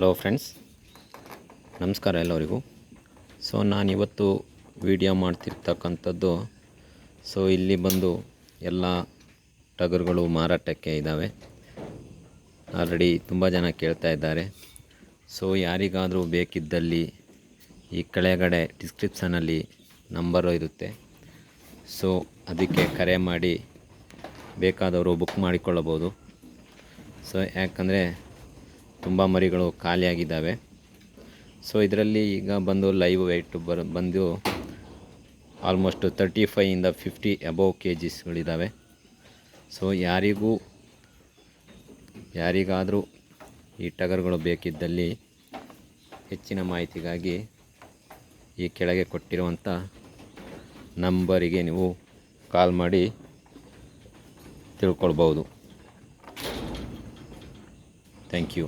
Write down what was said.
Hello friends ನಮಸ್ಕಾರ ಎಲ್ಲರಿಗೂ. So ನಾನಿವತ್ತು ವಿಡಿಯೋ ಮಾಡ್ತಿರ್ತಕ್ಕಂಥದ್ದು ಸೊ ಇಲ್ಲಿ ಬಂದು ಎಲ್ಲ ಟಗರುಗಳು ಮಾರಾಟಕ್ಕೆ ಇದ್ದಾವೆ ಆಲ್ರೆಡಿ ತುಂಬ ಜನ ಕೇಳ್ತಾ ಇದ್ದಾರೆ. ಸೊ ಯಾರಿಗಾದರೂ ಬೇಕಿದ್ದಲ್ಲಿ ಈ ಕೆಳಗಡೆ ಡಿಸ್ಕ್ರಿಪ್ಷನಲ್ಲಿ ನಂಬರು ಇರುತ್ತೆ. ಸೊ ಅದಕ್ಕೆ ಕರೆ ಮಾಡಿ ಬೇಕಾದವರು ಬುಕ್ ಮಾಡಿಕೊಳ್ಳಬಹುದು. ಸೊ ಯಾಕಂದರೆ ತುಂಬ ಮರಿಗಳು ಖಾಲಿಯಾಗಿದ್ದಾವೆ. ಸೊ ಇದರಲ್ಲಿ ಈಗ ಬಂದು ಲೈವ್ ವೆಯ್ಟ್ ಬರ್ ಬಂದು ಆಲ್ಮೋಸ್ಟ್ ತರ್ಟಿ ಫೈಯಿಂದ ಫಿಫ್ಟಿ ಅಬೌವ್ ಕೆ ಜಿಸ್ಗಳಿದ್ದಾವೆ ಸೊ ಯಾರಿಗೂ, ಯಾರಿಗಾದರೂ ಈ ಟಗರ್ಗಳು ಬೇಕಿದ್ದಲ್ಲಿ ಹೆಚ್ಚಿನ ಮಾಹಿತಿಗಾಗಿ ಈ ಕೆಳಗೆ ಕೊಟ್ಟಿರುವಂಥ ನಂಬರಿಗೆ ನೀವು ಕಾಲ್ ಮಾಡಿ ತಿಳ್ಕೊಳ್ಬೋದು ಥ್ಯಾಂಕ್ ಯು